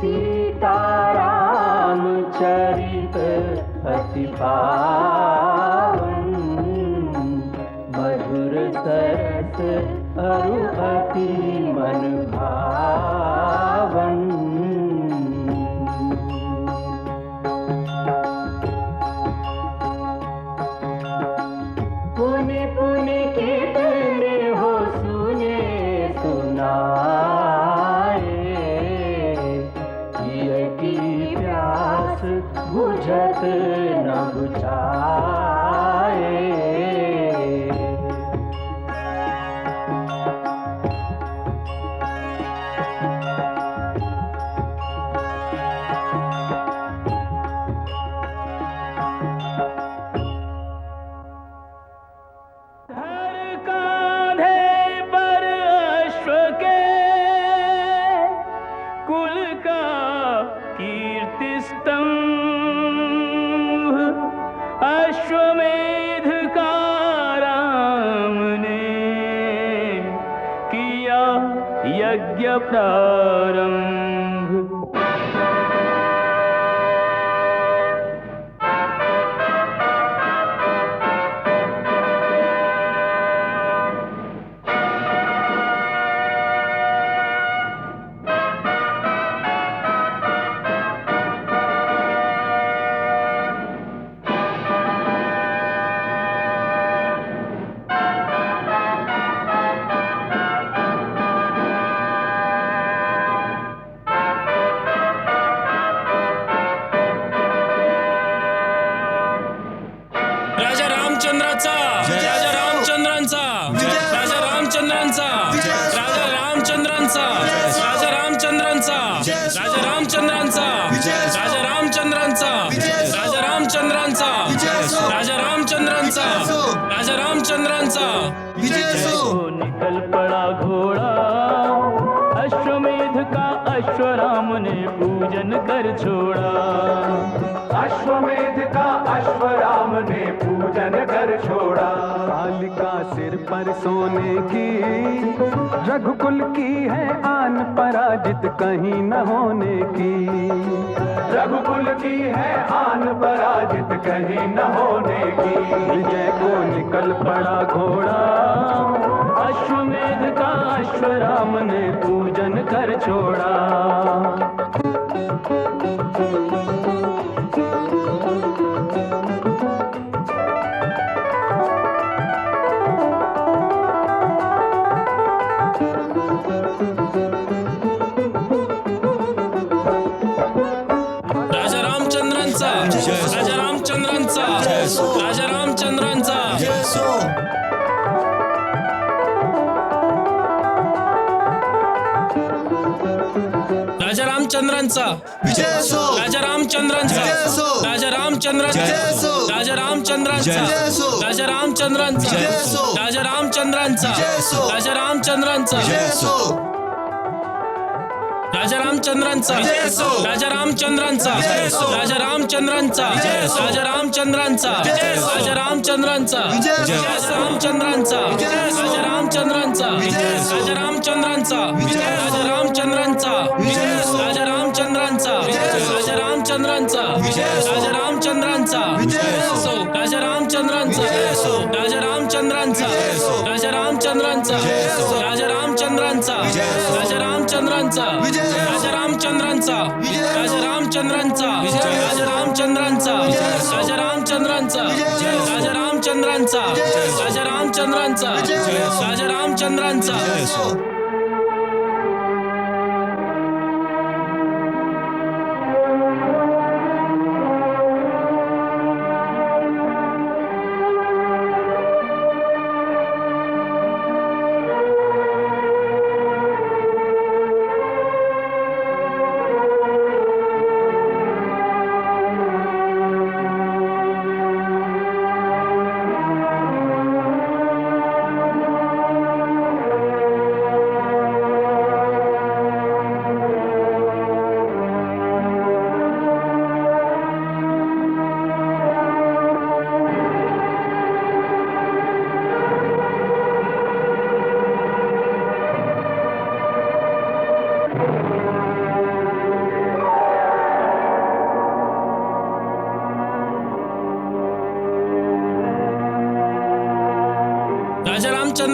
सीतारामचरित अति पावन मधुर सरस अरु अति रामचंद्रांचा तो निकल पड़ा घोड़ा अश्वमेध का अश्वराम ने पूजन कर छोड़ा? अश्वमेध का अश्वराम ने पूजन कर छोड़ा? कालिका पर सोने की रघुकुल की है आन पराजित कहीं न होने की। रघुकुल की है आन पराजित कहीं न होने की। विजय को निकल पड़ा घोड़ा अश्वमेध का अश्वराम ने पूजन कर छोड़ा। रामचंद्रांचा राजा रामचंद्रांचा राजा रामचंद्रांचा राजा रामचंद्रांचा राजा रामचंद्रांचा राजा रामचंद्रांचा राजा रामचंद्रांचा राजा रामचंद्रांचा राजा रामचंद्रांचा राजा रामचंद्रांचा राजा रामचंद्रांचा राजा रामचंद्रांचा राजा रामचंद्रांचा राजा रामचंद्रांचा राजा रामचंद्रांचा राजा रामचंद्रांचा राजा रामचंद्रांचा राजा रामचंद्रांचा राजा रामचंद्रांचा राजा रामचंद्रांचा राजा रामचंद्रांचा राजा रामचंद्रांचा राजा रामचंद्रांचा राजा रामचंद्रांचा राजा रामचंद्रांचा राजा रामचंद्रांचा राजा रामचंद्रांचा राजा रामचंद्रांचा राजा रामचंद्रांचा राजा रामचंद्रांचा राजा रामचंद्रांचा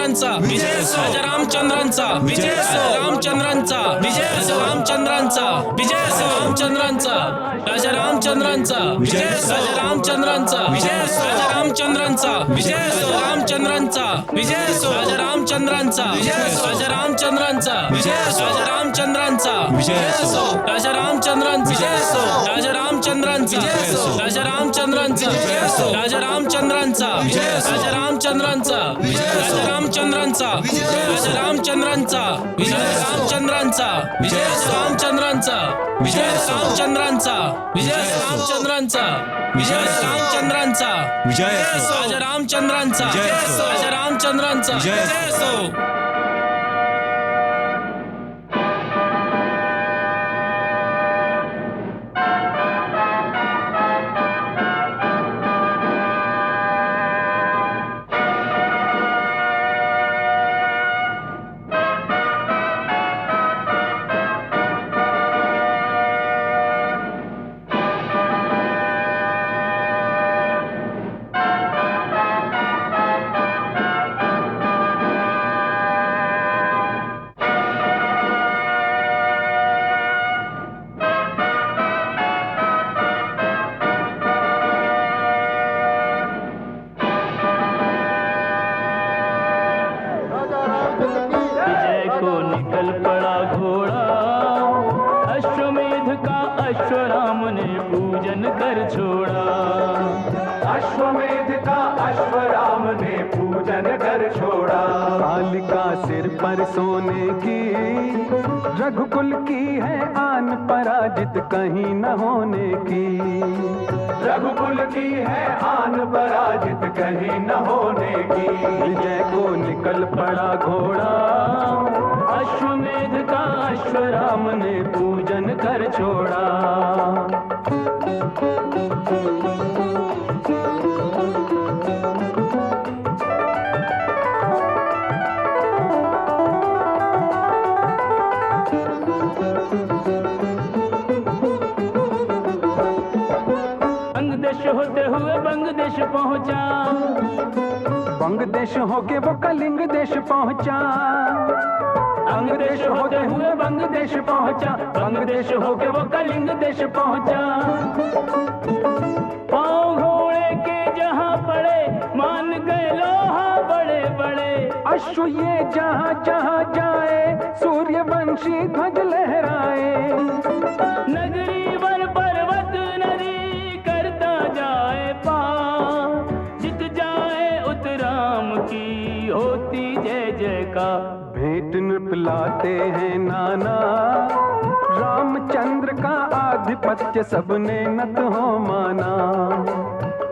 रामचंद्रांचा विजय असो रामचंद्रांचा विजय असो रामचंद्रांचा विजय असो रामचंद्रांचा विजय असो रामचंद्रांचा राजा रामचंद्रांचा विजय असो राजा रामचंद्रांचा विजय असो राजा रामचंद्रांचा विजय असो रामचंद्रांचा विजय असो राजा रामचंद्रांचा विजय असो राजा रामचंद्रांचा विजय असो राजा रामचंद्रांचा विजय असो राजा रामचंद्रांचा विजय असो राजा रामचंद्रांचा विजय असो राजा रामचंद्रांचा विजय असो राजा रामचंद्रांचा विजय असो राजा रामचंद्रांचा विजय राजा रामचंद्रांचा राजा रामचंद्रांचा विजय रामचंद्रांचा विजय रामचंद्रांचा विजय रामचंद्रांचा विजय रामचंद्रांचा विजय रामचंद्रांचा विजय राजा रामचंद्रांचा विजय राजा रामचंद्रांचा विजय असो पर सोने की रघुकुल की है आन पराजित कहीं न होने की। रघुकुल की है आन पराजित कहीं न होने की। विजय को निकल पड़ा घोड़ा अश्वमेध का अश्वराम ने पूजन कर छोड़ा। पहुँचा। बंग देश होके वो कलिंग देश पहुँचा। अंग देश होते हुए बंग देश पहुँचा। बंग देश होके वो कलिंग देश पहुँचा। पाँव घोड़े के जहाँ पड़े मान गए लोहा बड़े बड़े। अश्व ये जहाँ जहाँ जाए सूर्यवंशी ध्वज लहराए। नगरी लाते हैं नाना। रामचंद्र का आधिपत्य सबने नत हो माना।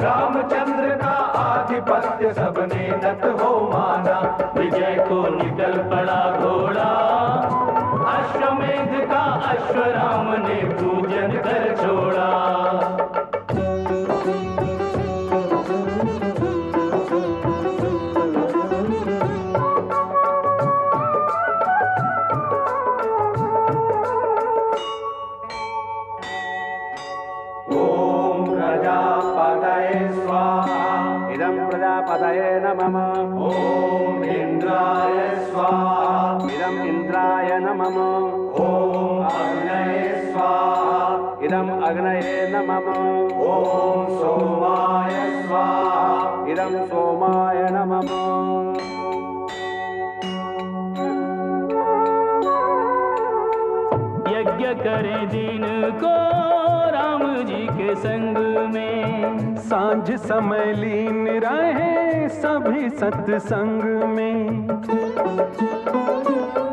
रामचंद्र का आधिपत्य सबने नत हो माना। विजय को निकल पड़ा घोड़ा। अश्वमेध का अश्वराम ने पूजन कर छोड़ा। समय लीन रहे सभी सत्संग में।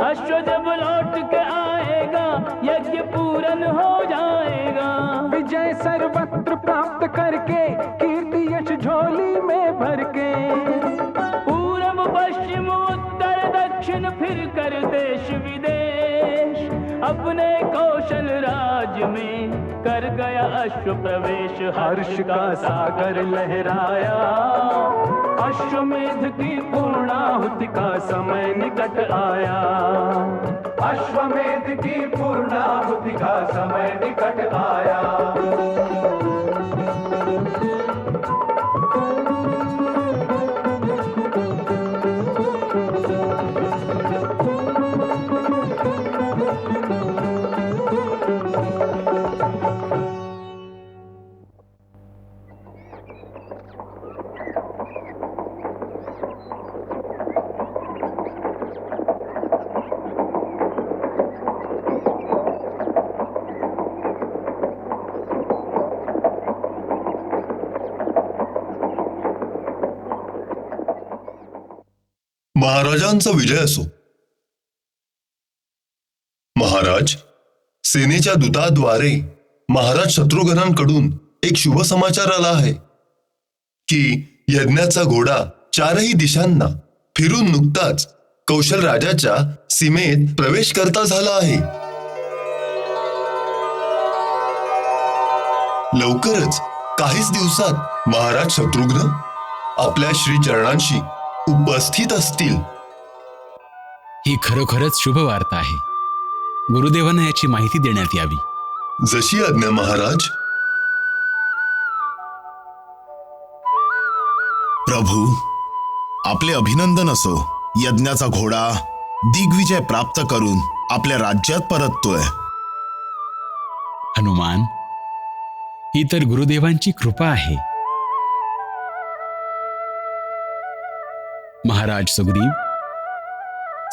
अश्व जब लौट के आएगा, यज्ञ पूरन हो जाएगा। विजय सर्वत्र प्राप्त करके गया अश्व प्रवेश हर्ष का सागर लहराया। अश्वमेध की पूर्णाहुति का समय निकट आया। अश्वमेध की पूर्णाहुति का समय निकट आया। महाराजांचा विजय असो. महाराज सेनेच्या दूताद्वारे महाराज शत्रुघ्नांकडून एक शुभ समाचार आला आहे की यज्ञाचा घोडा चारही दिशांना फिरून नुकताच कौशल राजाच्या सीमेत प्रवेश करता झाला आहे. लवकरच काहीच दिवसात महाराज शत्रुघ्न आपल्या श्रीचरणांशी उपस्थित असतील. ही खरोखरच शुभ वार्ता आहे. गुरुदेवांना याची माहिती देण्यात यावी. जशी आज्ञा महाराज. प्रभू आपले अभिनंदन असो. यज्ञाचा घोडा दिग्विजय प्राप्त करून आपल्या राज्यात परततोय. हनुमान ही तर गुरुदेवांची कृपा आहे. महाराज सुग्रीव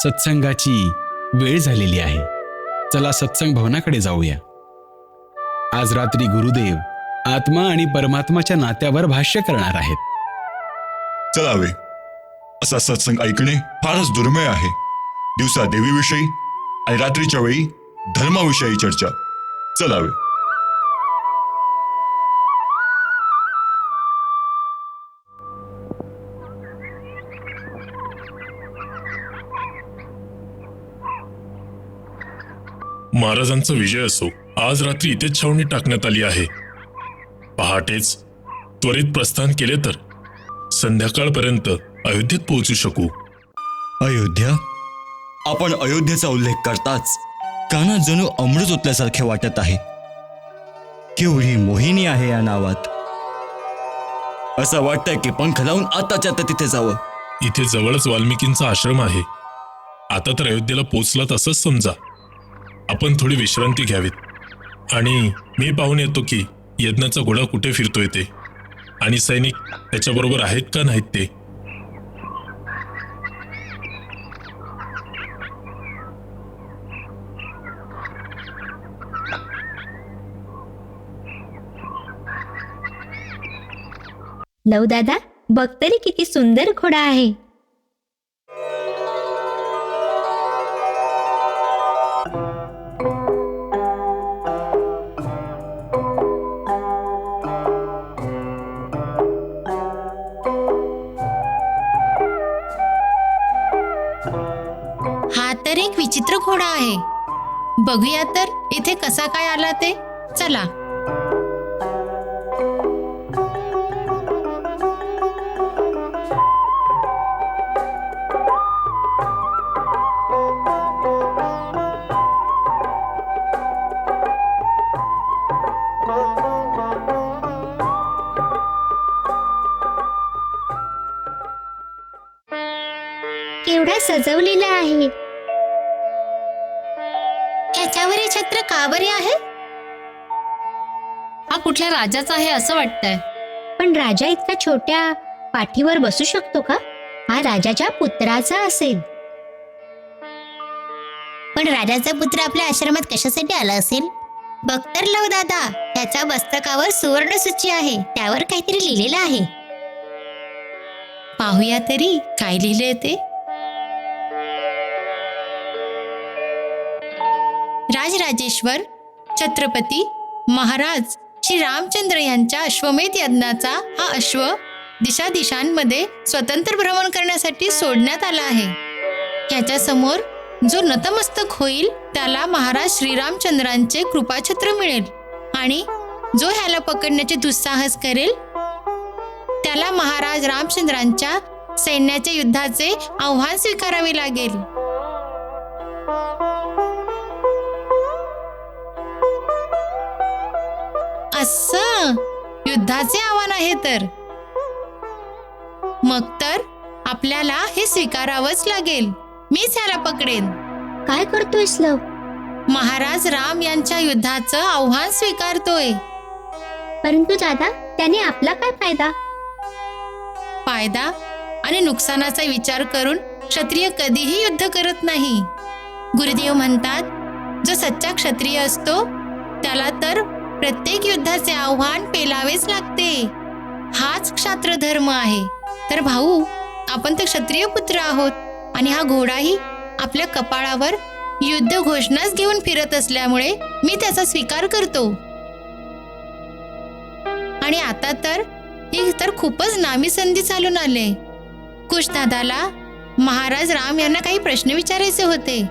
सत्संगाची वेळ झालेली आहे. चला सत्संग भवनाकडे जाऊया. आज रात्री गुरुदेव आत्मा आणि परमात्माच्या नात्यावर भाष्य करणार आहेत. चलावे असा सत्संग ऐकणे फारच दुर्मिळ आहे. दिवसा देवीविषयी आणि रात्रीच्या वेळी धर्माविषयी चर्चा. चलावे महाराजांचा विजय असो. आज रात्री इथेच छावणी टाकण्यात आली आहे. पहाटेच त्वरित प्रस्थान केले तर संध्याकाळपर्यंत अयोध्येत पोहोचू शकू. अयोध्या? आपण अयोध्येचा उल्लेख करताच कानात जणू अमृत ओतल्यासारखे वाटत आहे. केवढी मोहिनी आहे या नावात. असं वाटतंय की पंख लावून आताच्या आता तिथे जावं. इथे जवळच वाल्मिकींचा आश्रम आहे. आता तर अयोध्येला पोचलात असंच समजा. आपण थोडी विश्रांती घ्यावीत. आणि मी पाहून येतो की यज्ञाचा घोडा कुठे फिरतोय ते आणि सैनिक त्याच्याबरोबर आहेत का नाहीत ते? लव दादा बघ तरी किती सुंदर घोडा आहे. घोडा आहे. बघूया तर इथे कसा काय आला ते. चला. केवढा सजवलेला आहे. का बरे आहे? हा कुठल्या राजाचा आहे असं वाटतंय. पण राजा इतका छोट्या पाठीवर बसू शकतो का? हा राजाच्या पुत्राचा असेल. पण राजाचा पुत्र आपल्या आश्रमात कशासाठी आला असेल? बघ तर लव दादा त्याच्या मस्तकावर सुवर्ण सूची आहे त्यावर काहीतरी लिहिलेलं आहे. पाहूया तरी काय लिहिलंय ते? राजराजेश्वर छत्रपती महाराज श्री रामचंद्र यांच्या अश्वमेध यज्ञाचा हा अश्व दिशा दिशांमध्ये स्वतंत्र भ्रमण करण्यासाठी सोडण्यात आला आहे. याच्या समोर जो नतमस्तक होईल त्याला महाराज श्रीरामचंद्रांचे कृपाछत्र मिळेल आणि जो ह्याला पकडण्याचे दुस्साहस करेल त्याला महाराज रामचंद्रांच्या सैन्याच्या युद्धाचे आव्हान स्वीकारावे लागेल. असं? युद्धाचे आव्हान आहे तर. मग तर आपल्याला हे स्वीकारावंच लागेल. मीच ह्याला पकडेन. काय करतोयस लव? महाराज राम यांच्या युद्धाचं आव्हान स्वीकारतोय. परंतु दादा त्याने आपला काय फायदा? फायदा? आणि नुकसानाचा विचार करून क्षत्रिय कधीही युद्ध करत नाही. गुरुदेव म्हणतात जो सच्चा क्षत्रिय असतो त्याला तर प्रत्येक युद्धाचे आव्हान पेलावेच लागते. हाच क्षात्र धर्म आहे. तर भाऊ आपण तर क्षत्रिय पुत्र आहोत आणि हा घोडाही आपल्या कपाळावर युद्ध घोषणाच घेऊन फिरत असल्यामुळे मी त्याचा स्वीकार करतो. आणि आता तर ही तर खूपच नामी संधी चालून आले. कुशदादाला महाराज राम यांना काही प्रश्न विचारायचे होते.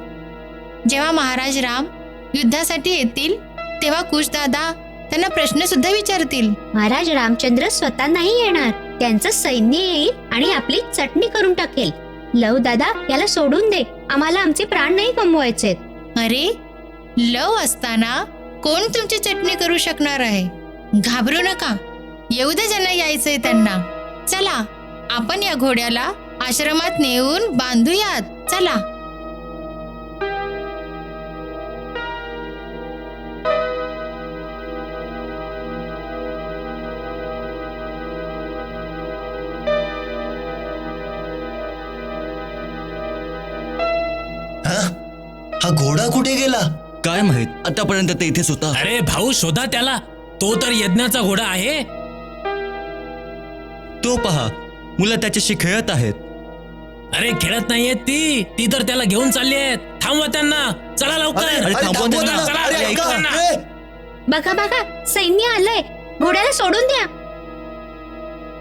जेव्हा महाराज राम युद्धासाठी येतील तेव्हा कुशदादा त्यांना प्रश्न सुद्धा विचारतील. महाराज रामचंद्र स्वतः नाही येणार. त्यांचं सैन्य येईल आणि आपली चटणी करून टाकेल. लव दादा याला सोडून दे. आम्हाला आमचे प्राण नाही गमवायचे अरे लव असताना कोण तुमची चटणी करू शकणार आहे? घाबरू नका. येऊ दे ज्यांना यायचंय त्यांना. चला आपण या घोड्याला आश्रमात नेऊन बांधूयात. चला. हा घोडा कुठे गेला? काय माहीत? आतापर्यंत ते इथेच होता. अरे भाऊ शोधा त्याला. तो तर यज्ञाचा घोडा आहे. तो पहा मुलं त्याच्याशी खेळत आहेत. अरे खेळत नाहीये ती. ती तर त्याला घेऊन चालली आहेत. थांबवा त्यांना. चला लवकर. अरे, अरे, थांबवा चला, त्यांना. चला, अरे, ऐका. ऐका. त्यांना. बघा बघा. सैन्य आलंय. घोड्याला सोडून द्या.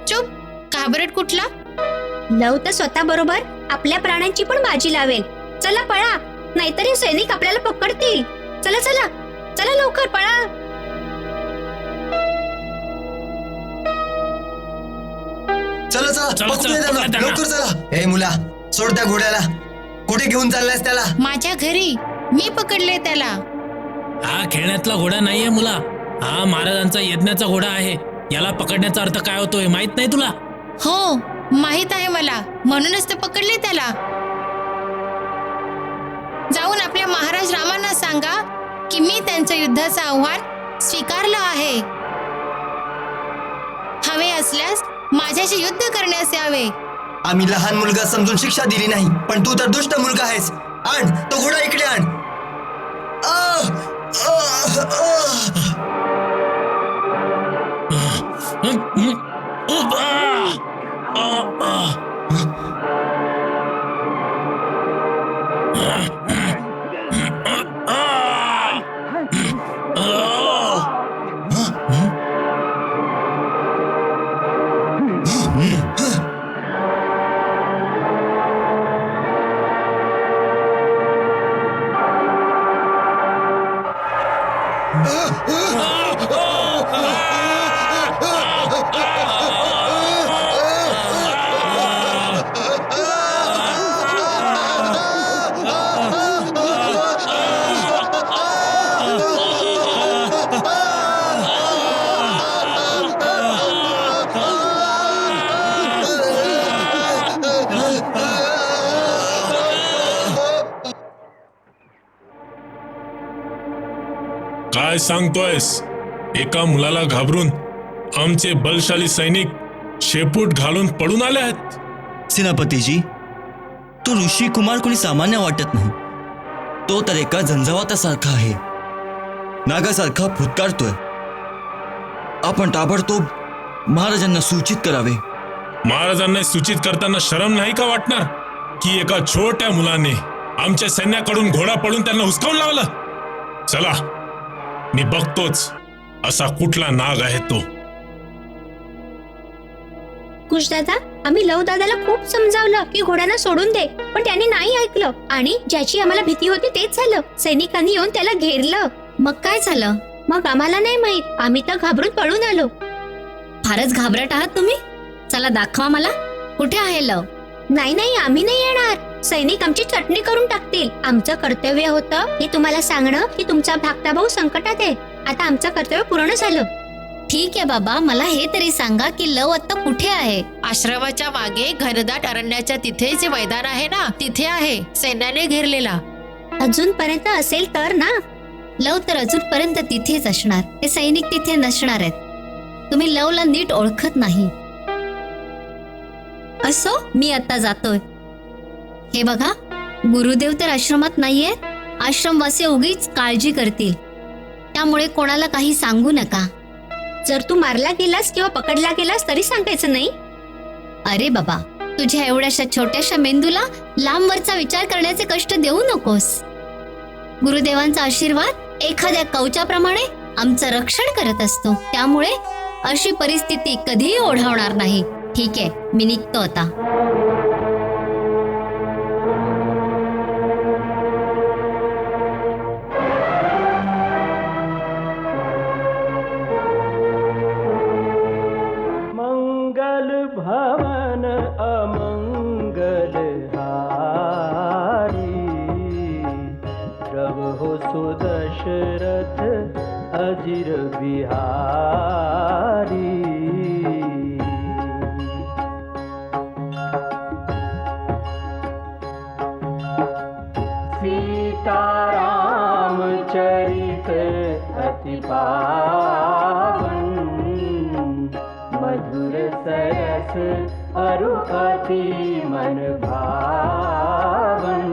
चुप. घाबरट कुठला? लव तर स्वतः बरोबर आपल्या प्राणांची पण बाजी लावेल. चला पळा. नाहीतर हे सैनिक आपल्याला पकडतील. चला चला. चला लवकर पळा. चला चला. चला, पकडूया चला, त्यांना. पकडा त्यांना. लवकर चला. ए मुला सोड त्या घोड्याला. कुठे घेऊन चाललायस त्याला? माझ्या घरी. मी पकडले त्याला. हा खेळण्यातला घोडा नाहीये मुला. हा महाराजांचा यज्ञाचा घोडा आहे. याला पकडण्याचा अर्थ काय होतोय माहीत नाही तुला? हो माहीत आहे मला. म्हणूनच ते पकडले त्याला. आपल्या महाराज रामांना सांगा की मी त्यांचं युद्धाचं आव्हान स्वीकारलं आहे. हवे असल्यास माझ्याशी युद्ध करण्यास यावे. आम्ही लहान मुलगा समजून शिक्षा दिली नाही पण तू तर दुष्ट मुलगा आहेस. आण तो घोडा इकडे आण. काय सांगतोयस? एका मुलाला घाबरून आमचे बलशाली सैनिक शेपूट घालून पडून आले आहेत. सेनापतीजी तो ऋषी कुमार कोणी सामान्य वाटत नाही. तो तर एका झंझावातासारखा आहे. नागासारखा फुतकारतोय आपण ताबडतोब महाराजांना सूचित करावे. महाराजांना सूचित करताना शरम नाही का वाटणार? की एका छोट्या मुलाने आमच्या सैन्याकडून घोडा पडून त्यांना हुसकावून लावलं? चला मी बघतोच असा कुठला नाग आहे तो. कुशदादा आम्ही लव दादाला खूप समजावलं की घोड्यांना सोडून दे पण त्याने नाही ऐकलं आणि ज्याची आम्हाला भीती होती तेच झालं. सैनिकांनी येऊन त्याला घेरलं. मग काय झालं? मग आम्हाला नाही माहीत. आम्ही तर घाबरून पळून आलो. फारच घाबरट आहात तुम्ही? चला दाखवा मला. कुठे आहे लव? नाही नाही आम्ही नाही येणार. सैनिक आमची चटणी करून टाकतील. आमचं कर्तव्य होतं हे तुम्हाला सांगणं की तुमचा धाकटा भाऊ संकटात आहे. आता आमचं कर्तव्य पूर्ण झालं. ठीक आहे बाबा मला हे तरी सांगा की लव आता कुठे आहे? आश्रमाच्या मागे घरदाट अरण्याच्या तिथे जे मैदान आहे ना तिथे आहे सैन्याने घेरलेला. अजूनपर्यंत असेल तर ना? लव तर अजूनपर्यंत तिथेच असणार. ते सैनिक तिथे नसणार आहेत. तुम्ही लवला नीट ओळखत नाही. असो मी आता जातोय. हे बघा गुरुदेव तर आश्रमात नाहीये आश्रमवासी उगीच काळजी करतील. त्यामुळे कोणाला काही सांगू नका. जर तू मारला गेलास किंवा पकडला गेलास तरी सांगायचं नाही. अरे बाबा तुझ्या एवढ्याशा छोट्याशा मेंदूला लांबवरचा विचार करण्याचे कष्ट देऊ नकोस. गुरुदेवांचा आशीर्वाद एखाद्या कवचाप्रमाणे आमचं रक्षण करत असतो. त्यामुळे अशी परिस्थिती कधीही ओढावणार नाही. ठीक आहे मी निघतो आता. मधुर सरस अरु अति मन भावन